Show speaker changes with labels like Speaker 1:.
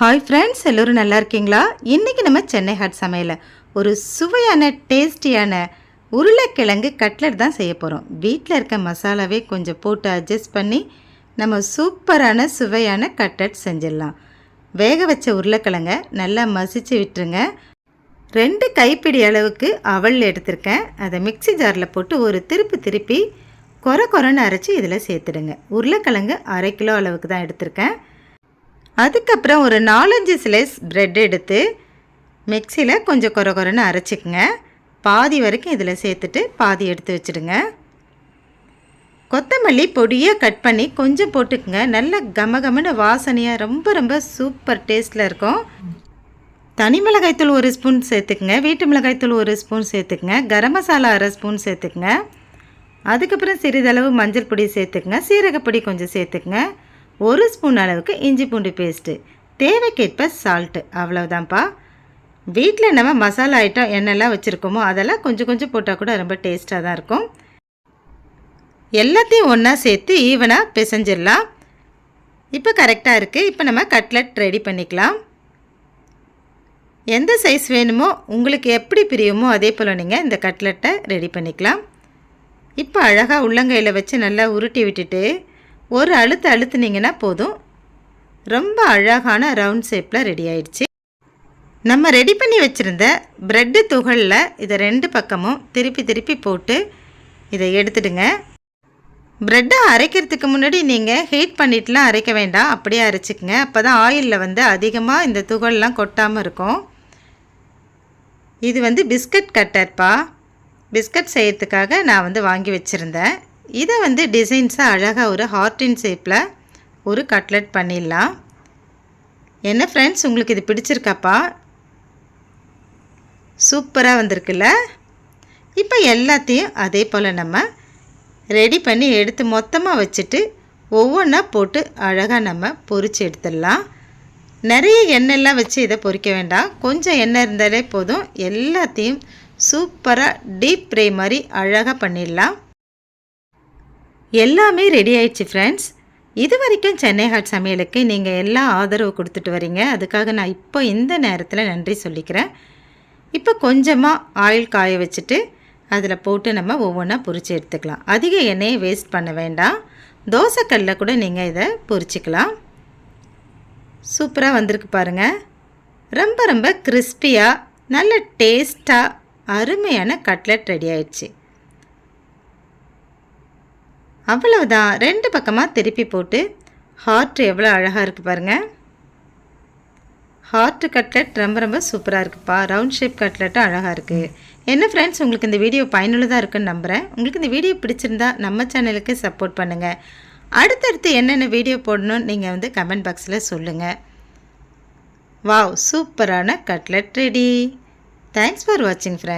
Speaker 1: Hi friends எல்லோரும் நல்லா இருக்கீங்களா? இன்றைக்கி நம்ம சென்னை ஹாட் சமையல. ஒரு சுவையான டேஸ்டியான உருளைக்கிழங்கு கட்லட் தான் செய்ய போகிறோம் வீட்டில் இருக்க மசாலாவே கொஞ்சம் போட்டு அட்ஜஸ்ட் பண்ணி நம்ம சூப்பரான சுவையான கட்லட் செஞ்சிடலாம். வேக வச்ச உருளைக்கிழங்க நல்லா மசிச்சு விட்டுருங்க. ரெண்டு கைப்பிடி அளவுக்கு அவல் எடுத்திருக்கேன். அதை மிக்ஸி ஜாரில் போட்டு ஒரு திருப்பி திருப்பி கொர கொரன்னு அரைச்சி இதில் சேர்த்துடுங்க. உருளைக்கிழங்கு அரை கிலோ அளவுக்கு தான் எடுத்திருக்கேன். அதுக்கப்புறம் ஒரு நாலஞ்சு ஸ்லைஸ் ப்ரெட் எடுத்து மிக்சியில் கொஞ்சம் கொர கொரன்னு அரைச்சிக்கங்க. பாதி வரைக்கும் இதில் சேர்த்துட்டு பாதி எடுத்து வச்சுடுங்க. கொத்தமல்லி பொடியாக கட் பண்ணி கொஞ்சம் போட்டுக்குங்க. நல்ல கம வாசனையாக ரொம்ப ரொம்ப சூப்பர் டேஸ்ட்டில் இருக்கும். தனி மிளகாய்த்தூள் ஒரு ஸ்பூன் சேர்த்துக்குங்க. வீட்டு மிளகாய்த்தூள் ஒரு ஸ்பூன் சேர்த்துக்குங்க. கரம் மசாலா அரை ஸ்பூன் சேர்த்துக்குங்க. அதுக்கப்புறம் சிறிதளவு மஞ்சள் பொடி சேர்த்துக்குங்க. சீரகப்பொடி கொஞ்சம் சேர்த்துக்குங்க. ஒரு ஸ்பூன் அளவுக்கு இஞ்சி பூண்டு பேஸ்ட்டு தேவைக்கேற்ப சால்ட்டு அவ்வளோதான்ப்பா வீட்டில் நம்ம மசாலா ஐட்டம் என்னெல்லாம் வச்சுருக்கோமோ அதெல்லாம் கொஞ்சம் கொஞ்சம் போட்டால் கூட ரொம்ப டேஸ்ட்டாக தான் இருக்கும். எல்லாத்தையும் ஒன்றா சேர்த்து ஈவனாக பிசைஞ்சிடலாம். இப்போ கரெக்டாக இருக்குது இப்போ நம்ம கட்லெட் ரெடி பண்ணிக்கலாம். எந்த சைஸ் வேணுமோ உங்களுக்கு எப்படி பிரியுமோ அதே போல் நீங்கள் இந்த கட்லெட்டை ரெடி பண்ணிக்கலாம். இப்போ அழகாக உள்ளங்கையில் வச்சு நல்லா உருட்டி விட்டுட்டு ஒரு அழுத்து அழுத்துனீங்கன்னா போதும். ரொம்ப அழகான ரவுண்ட் ஷேப்பில் ரெடி ஆயிடுச்சு. நம்ம ரெடி பண்ணி வச்சுருந்த ப்ரெட்டு துகளில் இதை ரெண்டு பக்கமும் திருப்பி திருப்பி போட்டு இதை எடுத்துடுங்க. ப்ரெட்டை அரைக்கிறதுக்கு முன்னாடி நீங்கள் ஹீட் பண்ணிட்டுலாம் அரைக்க வேண்டாம். அப்படியே அரைச்சிக்கங்க. அப்போ தான் ஆயிலில் வந்து அதிகமாக இந்த துகள்லாம் கொட்டாமல் இருக்கும். இது வந்து பிஸ்கட் கட்டர்ப்பா பிஸ்கட் செய்கிறதுக்காக நான் வந்து வாங்கி வச்சுருந்தேன். இதை வந்து டிசைன்ஸாக அழகாக ஒரு ஹார்டின் ஷேப்பில் ஒரு கட்லெட் பண்ணிடலாம். என்ன ஃப்ரெண்ட்ஸ் உங்களுக்கு இது பிடிச்சிருக்காப்பா? சூப்பராக வந்திருக்குல்ல? இப்போ எல்லாத்தையும் அதே போல் நம்ம ரெடி பண்ணி எடுத்து மொத்தமாக வச்சுட்டு ஒவ்வொன்றா போட்டு அழகாக நம்ம பொறிச்சு எடுத்துடலாம். நிறைய எண்ணெய்லாம் வச்சு இதை பொறிக்க வேண்டாம். கொஞ்சம் எண்ணெய் இருந்தாலே போதும். எல்லாத்தையும் சூப்பராக டீப் ப்ரே மாதிரி அழகாக பண்ணிடலாம். எல்லாமே ரெடி ஆயிடுச்சு ஃப்ரெண்ட்ஸ் இது வரைக்கும் சென்னை ஹாட் சமையலுக்கு நீங்கள் எல்லா ஆதரவு கொடுத்துட்டு வரீங்க. அதுக்காக நான் இப்போ இந்த நேரத்தில் நன்றி சொல்லிக்கிறேன். இப்போ கொஞ்சமாக ஆயில் காய வச்சுட்டு அதில் போட்டு நம்ம ஒவ்வொன்றா பொறிச்சு எடுத்துக்கலாம். அதிக எண்ணெயை வேஸ்ட் பண்ண வேண்டாம். தோசைக்கல்லில் கூட நீங்கள் இதை பொறிச்சிக்கலாம் சூப்பராக வந்திருக்கு பாருங்கள் ரொம்ப ரொம்ப கிறிஸ்பியாக நல்ல டேஸ்ட்டாக அருமையான கட்லெட் ரெடி ஆயிடுச்சு. அவ்வளவுதான். ரெண்டு பக்கமாக திருப்பி போட்டு ஹார்ட் எவ்வளோ அழகாக இருக்குது பாருங்கள் ஹார்ட் கட்லெட் ரொம்ப ரொம்ப சூப்பராக இருக்குப்பா. ரவுண்ட் ஷேப் கட்லெட்டும் அழகாக இருக்குது என்ன ஃப்ரெண்ட்ஸ் உங்களுக்கு இந்த வீடியோ பயனுள்ளதாக இருக்குன்னு நம்புகிறேன் உங்களுக்கு இந்த வீடியோ பிடிச்சிருந்தா நம்ம சேனலுக்கு சப்போர்ட் பண்ணுங்கள் அடுத்தடுத்து என்னென்ன வீடியோ போடணும்னு நீங்கள் வந்து கமெண்ட் பாக்ஸில் சொல்லுங்கள் வாவ் சூப்பரான கட்லெட் ரெடி தேங்க்ஸ் ஃபார் வாட்சிங் ஃப்ரெண்ட்ஸ்